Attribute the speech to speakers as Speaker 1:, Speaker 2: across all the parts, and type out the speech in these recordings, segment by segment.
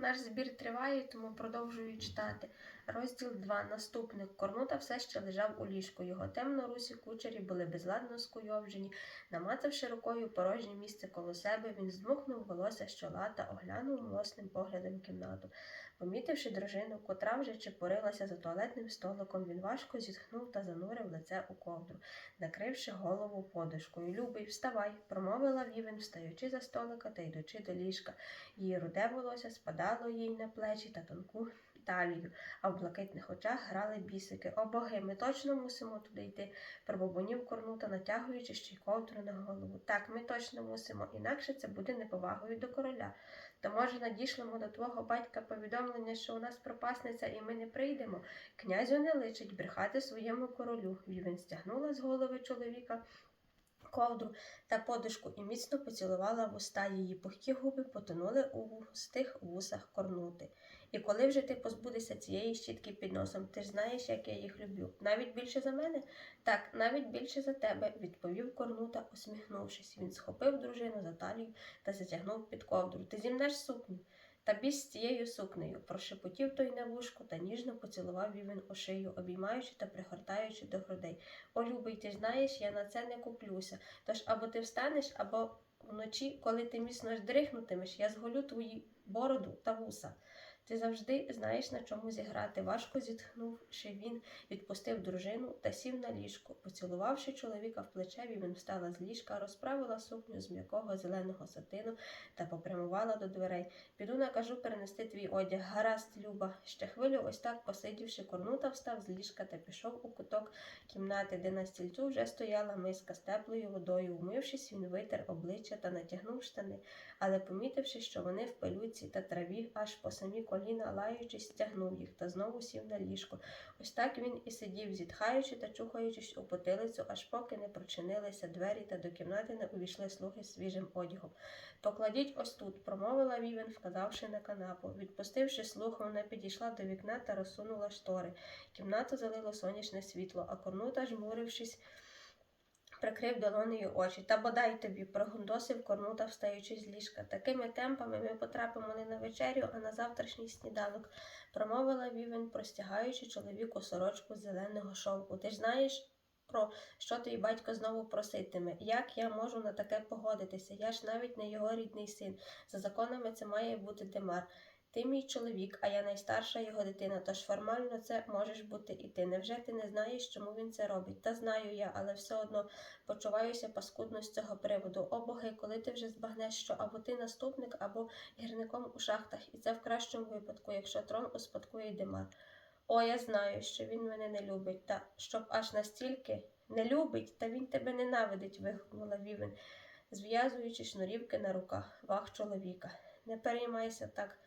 Speaker 1: Наш збір триває, тому продовжую читати. Розділ 2. Наступник. Корнута все ще лежав у ліжку. Його темно-русі кучері були безладно скуйовджені. Намацавши рукою порожнє місце коло себе, він здмухнув волосся з чола оглянув млосним поглядом кімнату. Помітивши дружину, котра вже чепурилася за туалетним столиком, він важко зітхнув та занурив лице у ковдру, накривши голову подушкою. Любий, вставай, промовила Вівен, встаючи за столика та йдучи до ліжка. Її руде волосся спадало їй на плечі та тонку талію, а в блакитних очах грали бісики. О боги, ми точно мусимо туди йти, пробобонів корнута, натягуючи ще й ковдру на голову. Так, ми точно мусимо, інакше це буде неповагою до короля. То, може, надішлемо до твого батька повідомлення, що у нас пропасниця і ми не прийдемо. Князю не личить брехати своєму королю. Вівен стягнула з голови чоловіка ковдру та подушку і міцно поцілувала вуста. Її пухкі губи потонули у густих вусах корнути. І коли вже ти позбудешся цієї щітки під носом, ти ж знаєш, як я їх люблю. Навіть більше за мене? Так, навіть більше за тебе, відповів Корнута, усміхнувшись. Він схопив дружину за талію та затягнув під ковдру. Ти зімнеш сукню. Та біс з цією сукнею, прошепотів той на вушку та ніжно поцілував він у шию, обіймаючи та пригортаючи до грудей. О, любий, ти знаєш, я на це не куплюся. Тож або ти встанеш, або вночі, коли ти міцно здрихнутимеш, я зголю твої бороду та вуса. Ти завжди знаєш, на чому зіграти. Важко зітхнувши, він відпустив дружину та сів на ліжко. Поцілувавши чоловіка в плече, він встала з ліжка, розправила сукню з м'якого зеленого сатину та попрямувала до дверей. Піду накажу перенести твій одяг. Гаразд, Люба. Ще хвилю, ось так посидівши, корнута встав з ліжка та пішов у куток кімнати, де на стільцю вже стояла миска з теплою водою. Умившись, він витер обличчя та натягнув штани, але помітивши, що вони в пилюці та траві, аж по самі коліна, лаючись, стягнув їх та знову сів на ліжко. Ось так він і сидів, зітхаючи та чухаючись у потилицю, аж поки не прочинилися двері та до кімнати не увійшли слуги з свіжим одягом. Покладіть ось тут, промовила Вівен, вказавши на канапу. Відпустивши слух, вона підійшла до вікна та розсунула штори. Кімнату залило сонячне світло, а корнута, жмурившись, прикрив долонею очі. Та бодай тобі, прогундосив корнута, встаючи з ліжка. Такими темпами ми потрапимо не на вечерю, а на завтрашній сніданок, промовила Вівен, простягаючи чоловіку сорочку зеленого шовку. Ти ж знаєш. Про що твій батько знову проситиме? Як я можу на таке погодитися? Я ж навіть не його рідний син. За законами це має бути Демар. Ти мій чоловік, а я найстарша його дитина, тож формально це можеш бути і ти. Невже ти не знаєш, чому він це робить? Та знаю я, але все одно почуваюся паскудно з цього приводу. О боги, коли ти вже збагнеш, що або ти наступник, або гірником у шахтах, і це в кращому випадку, якщо трон успадкує Демар. О, я знаю, що він мене не любить, та щоб аж настільки не любить, та він тебе ненавидить, вигукнула Вівен, зв'язуючи шнурівки на руках вах чоловіка. Не переймайся так.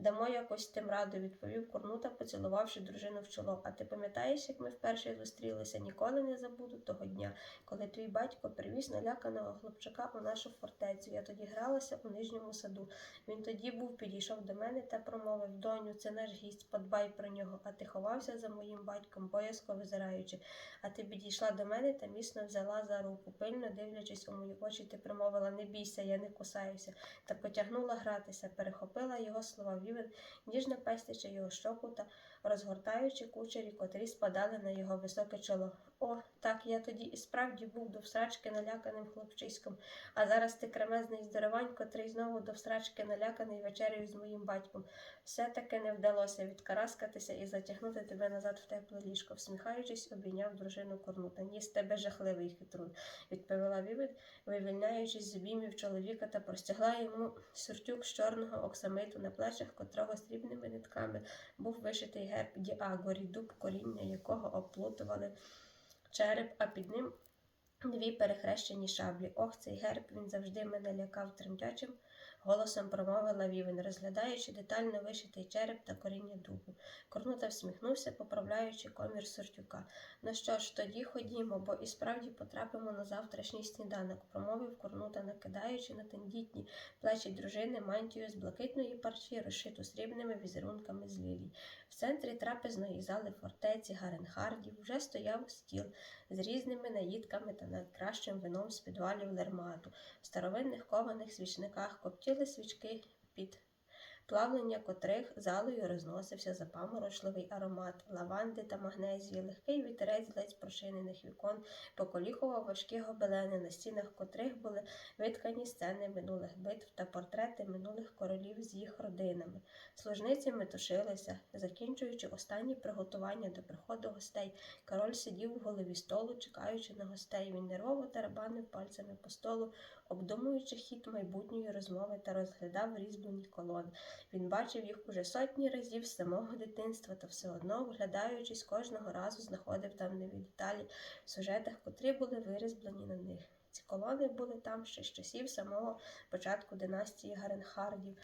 Speaker 1: Дамо якось тим раду, відповів Корнута, поцілувавши дружину в чоло. А ти пам'ятаєш, як ми вперше зустрілися? Ніколи не забуду того дня, коли твій батько привіз наляканого хлопчака у нашу фортецю. Я тоді гралася у нижньому саду. Він тоді був, підійшов до мене та промовив Доню, це наш гість, подбай про нього. А ти ховався за моїм батьком, боязко визираючи. А ти підійшла до мене та міцно взяла за руку, пильно дивлячись у мої очі, ти промовила Не бійся, я не кусаюся, та потягнула гратися, перехопила його слова. Вівен, ніжно пестячи його щоку та розгортаючи кучері, котрі спадали на його високе чоло. О, так я тоді і справді був до всрачки наляканим хлопчиськом, а зараз ти кремезний здоровань, котрий знову до всрачки наляканий вечерею з моїм батьком. Все-таки не вдалося відкараскатися і затягнути тебе назад в тепле ліжко, всміхаючись, обійняв дружину корнута. Ні, з тебе жахливий хитрун, відповіла Вівен, вивільняючись з обіймів чоловіка та простягла йому сюртюк з чорного оксамиту на плечах, котрого срібними нитками був вишитий герб Діагорі, дуб, коріння якого оплутували череп, а під ним дві перехрещені шаблі. Ох, цей герб він завжди мене лякав тремтячим. Голосом промовила Вівен, розглядаючи детально вишитий череп та коріння дубу. Корнута всміхнувся, поправляючи комір сортюка. Ну що ж, тоді ходімо, бо і справді потрапимо на завтрашній сніданок, промовив Корнута, накидаючи на тендітні плечі дружини мантію з блакитної парчі, розшиту срібними візерунками з лілій. В центрі трапезної зали фортеці Гаренхардів вже стояв стіл з різними наїдками та найкращим вином з підвалів Лермату. В старовинних кованих свічниках коптіли свічки під плавлення котрих залою розносився запаморочливий аромат лаванди та магнезії, легкий вітерець ледь прошинених вікон, поколіхував важкі гобелени, на стінах котрих були виткані сцени минулих битв та портрети минулих королів з їх родинами. Служниці метушилися, закінчуючи останні приготування до приходу гостей. Король сидів у голові столу, чекаючи на гостей. Він нервово тарабанив пальцями по столу, обдумуючи хід майбутньої розмови та розглядав різьблені колони. Він бачив їх уже сотні разів з самого дитинства, та все одно, вглядаючись, кожного разу знаходив там нові деталі в сюжетах, котрі були вирізблені на них. Ці колони були там ще з часів самого початку династії Гаренхардів.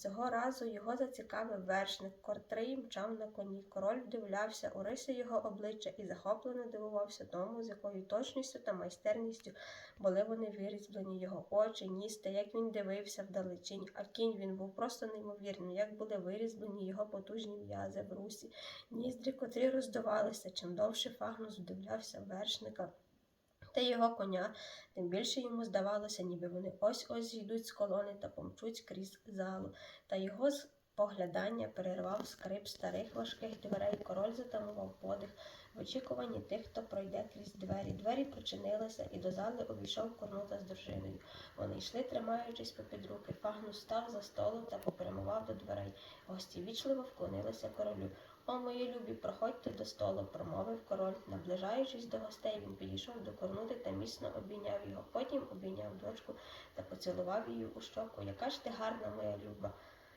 Speaker 1: Цього разу його зацікавив вершник, котрий мчав на коні. Король вдивлявся у риси його обличчя і захоплено дивувався тому, з якою точністю та майстерністю були вони вирізблені його очі, ніс та як він дивився вдалечінь, а кінь він був просто неймовірним, як були вирізблені його потужні м'язи в русі, ніздрі, котрі роздувалися, чим довше Фагнус вдивлявся вершника. Та його коня, тим більше йому здавалося, ніби вони ось-ось зійдуть з колони та помчуть крізь залу. Та його з поглядання перервав скрип старих важких дверей. Король затамував подих в очікуванні тих, хто пройде крізь двері. Двері прочинилися, і до зали увійшов Корнута з дружиною. Вони йшли, тримаючись попід руки. Фагнус став за столом та попрямував до дверей. Гості вічливо вклонилися королю. О, мої любі, проходьте до столу, промовив король. Наближаючись до гостей, він підійшов до Корнути та міцно обійняв його. Потім обійняв дочку та поцілував її у щоку. Яка ж ти гарна, моя люба.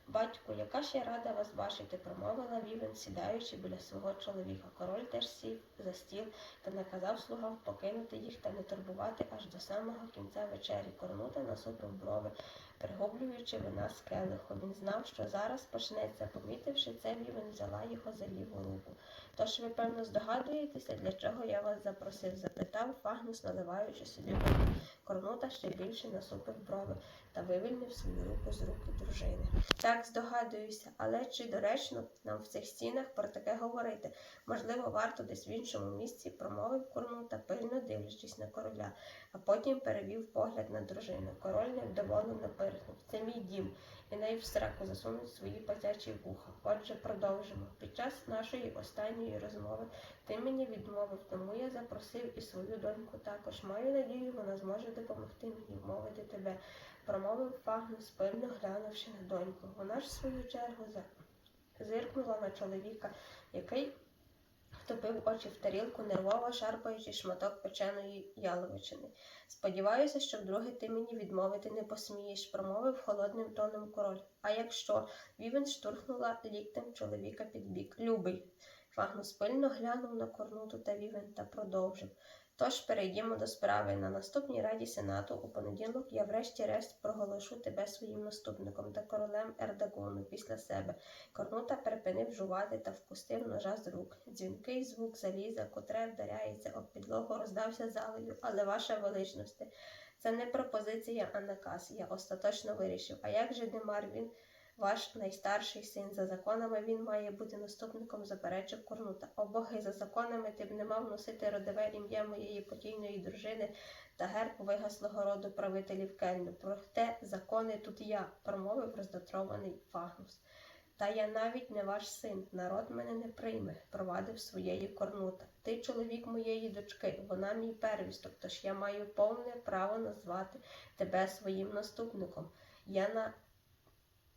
Speaker 1: Батько, яка ж я рада вас бачити, промовила Вівен, сідаючи біля свого чоловіка. Король теж сів за стіл та наказав слугам покинути їх та не турбувати аж до самого кінця вечері. Корнута насупив брови, пригублюючи вина з келиху. Він знав, що зараз почнеться. Помітивши це, Вівен взяла його за ліву руку. Тож ви, певно, здогадуєтеся, для чого я вас запросив? запитав Фагнус, наливаючи собі воду. Корнута ще більше насупив брови та вивільнив свою руку з руки дружини. Так, здогадуюся, але чи доречно нам в цих стінах про таке говорити? Можливо, варто десь в іншому місці промовив Корнута, пильно дивлячись на короля, а потім перевів погляд на дружину. Король невдоволено пирхнув. Це мій дім, і неї в сраку засунуть свої патячі вуха. Отже, продовжимо. Під час нашої останньої розмови ти мені відмовив, тому я запросив і свою доньку також. Маю надію, вона зможе допомогти мені вмовити тебе, промовив Фагнус, пильно глянувши на доньку. Вона ж в свою чергу зиркнула на чоловіка, який втопив очі в тарілку, нервово шарпаючи шматок печеної яловичини. Сподіваюся, що вдруге ти мені відмовити не посмієш, промовив холодним тоном король. А якщо Вівен штурхнула ліктем чоловіка під бік. Любий. Фагнус пильно глянув на корнуту та Вівен та продовжив. Тож перейдімо до справи. На наступній раді сенату у понеділок я врешті-решт проголошу тебе своїм наступником та королем Ердагону після себе. Корнута перепинив жувати та впустив ножа з рук. Дзвінкий звук заліза, котре вдаряється об підлогу, роздався залею, але ваша величність, це не пропозиція, а наказ. Я остаточно вирішив. А як же Демар він? Ваш найстарший син за законами він має бути наступником, заперечив Корнута. О боги, за законами ти б не мав носити родове ім'я моєї покійної дружини та герб вигаслого роду правителів Кельну. Проте закони тут я, промовив роздотрований Фагнус. Та я навіть не ваш син, народ мене не прийме, провадив своєї корнута. Ти чоловік моєї дочки, вона мій первісток, тож я маю повне право назвати тебе своїм наступником. Я на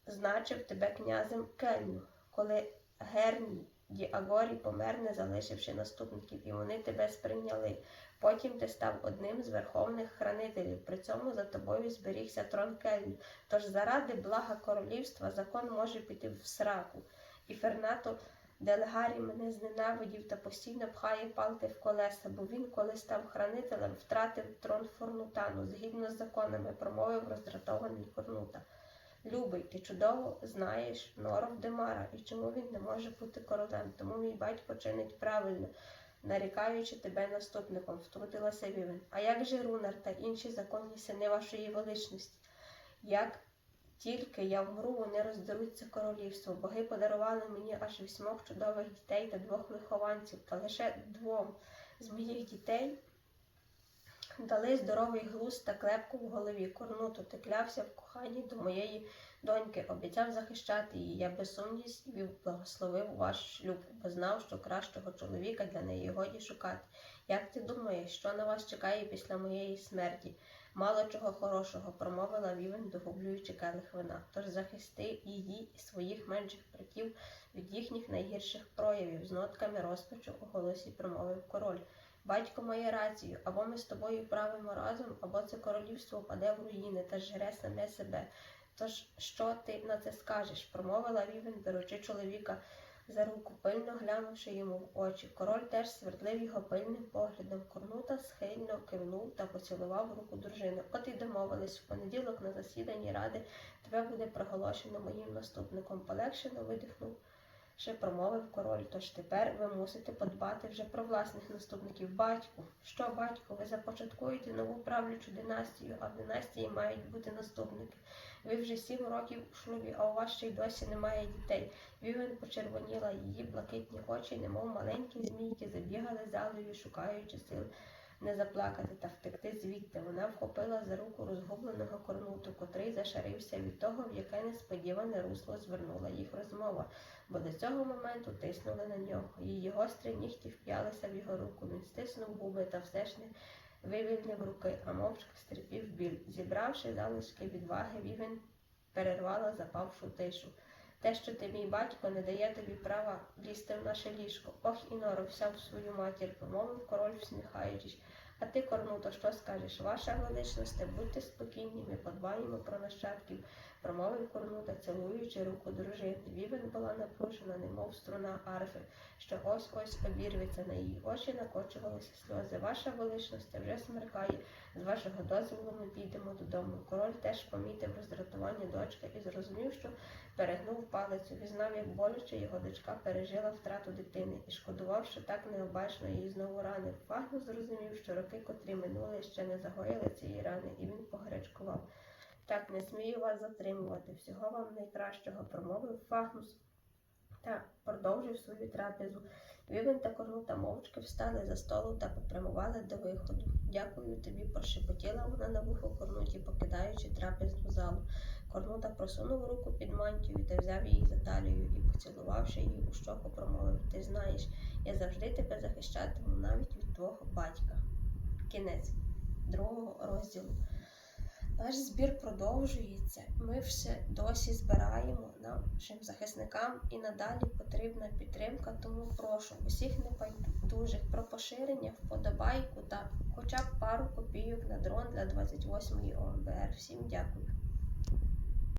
Speaker 1: значив тебе князем Кельну, коли Герній Діагорі помер, не залишивши наступників, і вони тебе сприйняли. Потім ти став одним з верховних хранителів. При цьому за тобою зберігся трон Кельну. Тож заради блага королівства закон може піти в сраку. І Фернато Делгарі мене зненавидів та постійно пхає палки в колеса, бо він, коли став хранителем, втратив трон Форнутану, згідно з законами, промовив роздратований Корнута. Любий, ти чудово знаєш норов Демара і чому він не може бути королем. Тому мій батько чинить правильно, нарікаючи тебе наступником, втрутилася Вівен. А як же Рунар та інші законні сини вашої величності? Як тільки я вмру, вони роздеруться королівство. Боги подарували мені аж вісьмох чудових дітей та двох вихованців, та лише двом з моїх дітей дали здоровий глузд та клепку в голові. Корнуту ти клявся в коханні до моєї Доньки, обіцяв захищати її. Я без сумнівів благословив ваш шлюб, бо знав, що кращого чоловіка для неї годі шукати. Як ти думаєш, що на вас чекає після моєї смерті? Мало чого хорошого, промовила Вівен, догублюючи келих вина. Тож захисти її і своїх менших братів від їхніх найгірших проявів, з нотками розпачу у голосі промовив король. Батько має рацію, або ми з тобою правимо разом, або це королівство впаде в руїни та жре саме себе. Тож що ти на це скажеш? промовила Вівен, беручи чоловіка за руку, пильно глянувши йому в очі. Король теж свердлив його пильним поглядом. Корнута схильно кивнув та поцілував руку дружини. От і домовились, в понеділок на засіданні ради тебе буде проголошено моїм наступником. Полегшено видихнув. Ще промовив король, тож тепер ви мусите подбати вже про власних наступників. Батьку, що батько, ви започаткуєте нову правлячу династію, а в династії мають бути наступники. Ви вже сім років у шлюбі, а у вас ще й досі немає дітей. Вівен почервоніла її блакитні очі, немов маленькі змійки, забігали залою, шукаючи сил не заплакати та втекти звідти. Вона вхопила за руку розгубленого корнуту, котрий зашарився від того, в яке несподіване русло звернула їх розмова, бо до цього моменту тиснули на нього. Її гострі нігті вп'ялися в його руку. Він стиснув губи та все ж не вивільнив руки, а мовчки стерпів біль. Зібравши залишки відваги, Вівен перервала запавшу тишу. Те, що ти мій батько, не дає тобі права лізти в наше ліжко. Ох, Іноро, вся в свою матір, помовив король, всміхаючись. А ти, Корнуто, що скажеш? Ваша величність, будьте спокійні, ми подбаємо про нащадків, промовив Корнута, цілуючи руку дружини. Вівен була напружена, немов струна арфи, що ось ось обірветься на її очі, накочувалися сльози. Ваша величність вже смеркає. З вашого дозволу ми підемо додому. Король теж помітив роздратування дочки і зрозумів, що перегнув палицю. Візнав, як боляче його дочка пережила втрату дитини і шкодував, що так необачно її знову ранив. Фагнус зрозумів, що роки, котрі минули, ще не загоїли цієї рани, і він погарячкував. Так, не смію вас затримувати. Всього вам найкращого, промовив Фагнус та продовжив свою трапезу. Вівен та Корнута мовчки встали за столу та попрямували до виходу. Дякую тобі, прошепотіла вона на вухо Корнуті, покидаючи трапезну залу. Корнута просунув руку під мантію та взяв її за талію і, поцілувавши її у щоку, промовив Ти знаєш, я завжди тебе захищатиму навіть від твого батька. Кінець другого розділу. Наш збір продовжується. Ми все досі збираємо нашим захисникам і надалі потрібна підтримка. Тому прошу усіх небайдужих про поширення, вподобайку та хоча б пару копійок на дрон для 28-ї ОМБР. Всім дякую.